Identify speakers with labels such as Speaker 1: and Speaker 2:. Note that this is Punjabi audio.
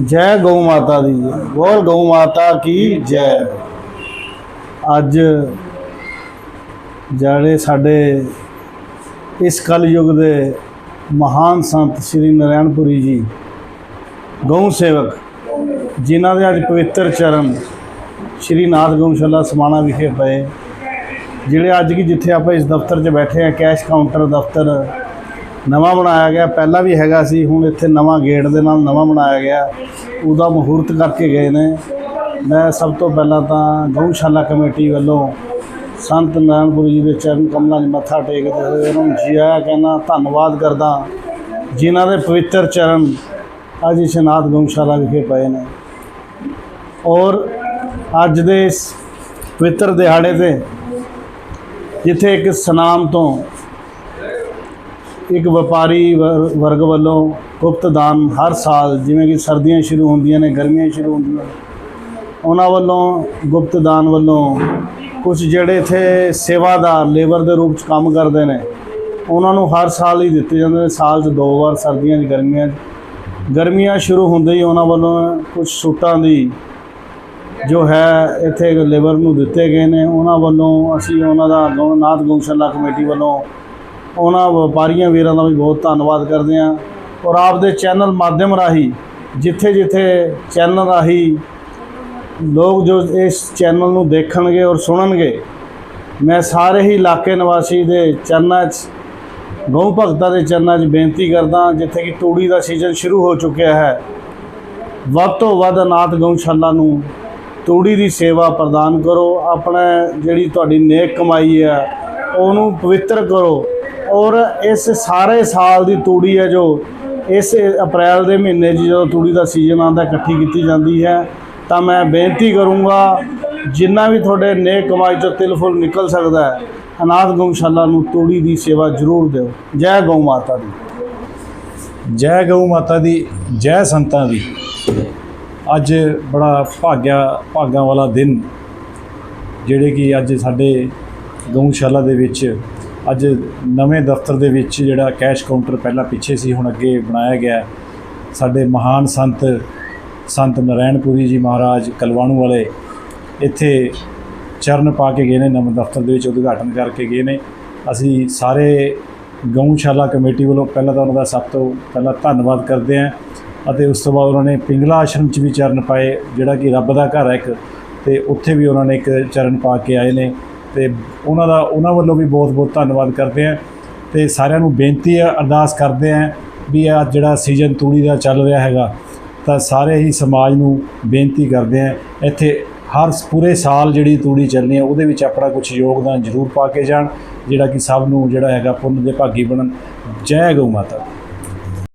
Speaker 1: ਜੈ ਗਊ ਮਾਤਾ ਦੀ ਜੈ। ਬੋਲ ਗਊ ਮਾਤਾ ਕੀ ਜੈ ਅੱਜ ਜਿਹੜੇ ਸਾਡੇ ਇਸ ਕਲ ਕਲਯੁਗ ਦੇ ਮਹਾਨ ਸੰਤ ਸ੍ਰੀ ਨਰਾਇਣਪੁਰੀ ਜੀ, ਗਊ ਸੇਵਕ, ਜਿਨ੍ਹਾਂ ਦੇ ਅੱਜ ਪਵਿੱਤਰ ਚਰਨ ਸ੍ਰੀ ਨਾਥ ਗਊਸ਼ਾਲਾ ਸਮਾਣਾ ਵਿਖੇ ਪਏ, ਜਿਹੜੇ ਅੱਜ ਕੀ ਜਿੱਥੇ ਆਪਾਂ ਇਸ ਦਫ਼ਤਰ 'ਚ ਬੈਠੇ ਆ ਕੈਸ਼ ਕਾਊਂਟਰ ਦਫ਼ਤਰ ਨਵਾਂ ਬਣਾਇਆ ਗਿਆ, ਪਹਿਲਾਂ ਵੀ ਹੈਗਾ ਸੀ, ਹੁਣ ਇੱਥੇ ਨਵਾਂ ਗੇਟ ਦੇ ਨਾਲ ਨਵਾਂ ਬਣਾਇਆ ਗਿਆ। ਉਹਦਾ ਮਹੂਰਤ ਕਰਕੇ ਗਏ ਨੇ। ਮੈਂ ਸਭ ਤੋਂ ਪਹਿਲਾਂ ਤਾਂ ਗਊਸ਼ਾਲਾ ਕਮੇਟੀ ਵੱਲੋਂ ਸੰਤ ਨਾਰਾਇਣਪੁਰ ਜੀ ਦੇ ਚਰਨ ਕਮਲਾਂ 'ਚ ਮੱਥਾ ਟੇਕਦੇ ਹੋਏ ਉਹਨਾਂ ਨੂੰ ਜੀ ਆਇਆਂ ਕਹਿਣਾ, ਧੰਨਵਾਦ ਕਰਦਾ ਜਿਨ੍ਹਾਂ ਦੇ ਪਵਿੱਤਰ ਚਰਨ ਅੱਜ ਇਸ਼ਨਾਥ ਗਊਸ਼ਾਲਾ ਵਿਖੇ ਪਏ ਨੇ। ਔਰ ਅੱਜ ਦੇ ਇਸ ਪਵਿੱਤਰ ਦਿਹਾੜੇ ਤੇ ਜਿੱਥੇ ਇੱਕ ਸਨਾਮ ਤੋਂ ਇੱਕ ਵਪਾਰੀ ਵਰ- ਵਰਗ ਵੱਲੋਂ ਗੁਪਤ ਦਾਨ ਹਰ ਸਾਲ, ਜਿਵੇਂ ਕਿ ਸਰਦੀਆਂ ਸ਼ੁਰੂ ਹੁੰਦੀਆਂ ਨੇ, ਗਰਮੀਆਂ ਸ਼ੁਰੂ ਹੁੰਦੀਆਂ ਉਹਨਾਂ ਵੱਲੋਂ ਗੁਪਤ ਦਾਨ ਵੱਲੋਂ ਕੁਝ ਜਿਹੜੇ ਇੱਥੇ ਸੇਵਾਦਾਰ, ਲੇਬਰ ਦੇ ਰੂਪ ਚ ਕੰਮ ਕਰਦੇ ਨੇ, ਉਹਨਾਂ ਨੂੰ ਹਰ ਸਾਲ ਹੀ ਦਿੱਤੇ ਜਾਂਦੇ ਨੇ। ਸਾਲ 'ਚ ਦੋ ਵਾਰ, ਸਰਦੀਆਂ 'ਚ, ਗਰਮੀਆਂ 'ਚ। ਗਰਮੀਆਂ ਸ਼ੁਰੂ ਹੁੰਦੇ ਹੀ ਉਹਨਾਂ ਵੱਲੋਂ ਕੁਝ ਸੂਟਾਂ ਦੀ ਜੋ ਹੈ, ਇੱਥੇ ਲੇਬਰ ਨੂੰ ਦਿੱਤੇ ਗਏ ਨੇ। ਉਹਨਾਂ ਵੱਲੋਂ ਅਸੀਂ ਉਹਨਾਂ ਦਾ ਗਊ- ਨਾਥ ਗਊਸ਼ਾਲਾ ਕਮੇਟੀ ਵੱਲੋਂ ਉਹਨਾਂ ਵਪਾਰੀਆਂ ਵੀਰਾਂ ਦਾ ਵੀ ਬਹੁਤ ਧੰਨਵਾਦ ਕਰਦੇ ਹਾਂ ਔਰ ਆਪਦੇ ਚੈਨਲ ਮਾਧਿਅਮ ਰਾਹੀਂ, ਜਿੱਥੇ ਜਿੱਥੇ ਚੈਨਲ ਰਾਹੀਂ ਲੋਕ ਜੋ ਇਸ ਚੈਨਲ ਨੂੰ ਦੇਖਣਗੇ ਔਰ ਸੁਣਨਗੇ, ਮੈਂ ਸਾਰੇ ਹੀ ਇਲਾਕੇ ਨਿਵਾਸੀ ਦੇ ਚਰਨਾਂ 'ਚ ਗਊ ਭਗਤਾਂ ਦੇ ਚਰਨਾਂ 'ਚ ਬੇਨਤੀ ਕਰਦਾ ਜਿੱਥੇ ਕਿ ਤੂੜੀ ਦਾ ਸੀਜ਼ਨ ਸ਼ੁਰੂ ਹੋ ਚੁੱਕਿਆ ਹੈ, ਵੱਧ ਤੋਂ ਵੱਧ ਅਨਾਥ ਗਊਸ਼ਾਲਾ ਨੂੰ ਤੂੜੀ ਦੀ ਸੇਵਾ ਪ੍ਰਦਾਨ ਕਰੋ, ਆਪਣਾ ਜਿਹੜੀ ਤੁਹਾਡੀ ਨੇਕ ਕਮਾਈ ਹੈ, ਉਹਨੂੰ ਪਵਿੱਤਰ ਕਰੋ ਔਰ ਇਸ ਸਾਰੇ ਸਾਲ ਦੀ ਤੂੜੀ ਹੈ ਜੋ, ਇਸ ਅਪ੍ਰੈਲ ਦੇ ਮਹੀਨੇ 'ਚ ਜਦੋਂ ਤੂੜੀ ਦਾ ਸੀਜ਼ਨ ਆਉਂਦਾ, ਇਕੱਠੀ ਕੀਤੀ ਜਾਂਦੀ ਹੈ, ਤਾਂ ਮੈਂ ਬੇਨਤੀ ਕਰੂੰਗਾ, ਜਿੰਨਾ ਵੀ ਤੁਹਾਡੇ ਨੇਕ ਕਮਾਈ ਚੋਂ ਤਿਲ ਫੁੱਲ ਨਿਕਲ ਸਕਦਾ ਹੈ, ਅਨਾਥ ਗਊਸ਼ਾਲਾ ਨੂੰ ਤੂੜੀ ਦੀ ਸੇਵਾ ਜ਼ਰੂਰ ਦਿਓ। ਜੈ ਗਊ ਮਾਤਾ ਦੀ।
Speaker 2: ਜੈ ਗਊ ਮਾਤਾ ਦੀ, ਜੈ ਸੰਤਾਂ ਦੀ। ਅੱਜ ਬੜਾ ਭਾਗਿਆ, ਭਾਗਾਂ ਵਾਲਾ ਦਿਨ, ਜਿਹੜੇ ਕਿ ਅੱਜ ਸਾਡੇ ਗਊਸ਼ਾਲਾ ਦੇ ਵਿੱਚ ਅੱਜ ਨਵੇਂ ਦਫ਼ਤਰ ਦੇ ਵਿੱਚ ਜਿਹੜਾ ਕੈਸ਼ ਕਾਊਂਟਰ ਪਹਿਲਾਂ ਪਿੱਛੇ ਸੀ, ਹੁਣ ਅੱਗੇ ਬਣਾਇਆ ਗਿਆ ਸਾਡੇ ਮਹਾਨ ਸੰਤ ਸੰਤ ਨਰਾਇਣਪੁਰੀ ਜੀ ਮਹਾਰਾਜ ਕਲਵਾਣੂ ਵਾਲੇ ਇੱਥੇ ਚਰਨ ਪਾ ਕੇ ਗਏ ਨੇ, ਨਵੇਂ ਦਫ਼ਤਰ ਦੇ ਵਿੱਚ ਉਦਘਾਟਨ ਕਰਕੇ ਗਏ ਨੇ। ਅਸੀਂ ਸਾਰੇ ਗਊਸ਼ਾਲਾ ਕਮੇਟੀ ਵੱਲੋਂ ਪਹਿਲਾਂ ਤਾਂ ਉਹਨਾਂ ਦਾ ਸਭ ਤੋਂ ਪਹਿਲਾਂ ਧੰਨਵਾਦ ਕਰਦੇ ਹਾਂ ਅਤੇ ਉਸ ਤੋਂ ਬਾਅਦ ਉਹਨਾਂ ਨੇ ਪਿੰਗਲਾ ਆਸ਼ਰਮ 'ਚ ਵੀ ਚਰਨ ਪਾਏ, ਜਿਹੜਾ ਕਿ ਰੱਬ ਦਾ ਘਰ ਹੈ ਇੱਕ, ਤੇ ਉੱਥੇ ਵੀ ਉਹਨਾਂ ਨੇ ਇੱਕ ਚਰਨ ਪਾ ਕੇ ਆਏ ਨੇ। ਤੇ ਉਹਨਾਂ ਦਾ, ਉਹਨਾਂ ਵੱਲੋਂ ਵੀ ਬਹੁਤ-ਬਹੁਤ ਧੰਨਵਾਦ ਕਰਦੇ ਹਾਂ ਤੇ ਸਾਰਿਆਂ ਨੂੰ ਬੇਨਤੀ ਹੈ, ਅਰਦਾਸ ਕਰਦੇ ਹਾਂ ਵੀ ਇਹ ਜਿਹੜਾ ਸੀਜ਼ਨ ਤੂੜੀ ਦਾ ਚੱਲ ਰਿਹਾ ਹੈਗਾ, ਤਾਂ ਸਾਰੇ ਹੀ ਸਮਾਜ ਨੂੰ ਬੇਨਤੀ ਕਰਦੇ ਹਾਂ, ਇੱਥੇ ਹਰ ਪੂਰੇ ਸਾਲ ਜਿਹੜੀ ਤੂੜੀ ਚੱਲਣੀ ਹੈ, ਉਹਦੇ ਵਿੱਚ ਆਪਣਾ ਕੁਝ ਯੋਗਦਾਨ ਜ਼ਰੂਰ ਪਾ ਕੇ ਜਾਣ, ਜਿਹੜਾ ਕਿ ਸਭ ਨੂੰ ਜਿਹੜਾ ਹੈਗਾ ਪੁੰਨ ਦੇ ਭਾਗੀ ਬਣਨ। ਜੈ ਗਊ ਮਾਤਾ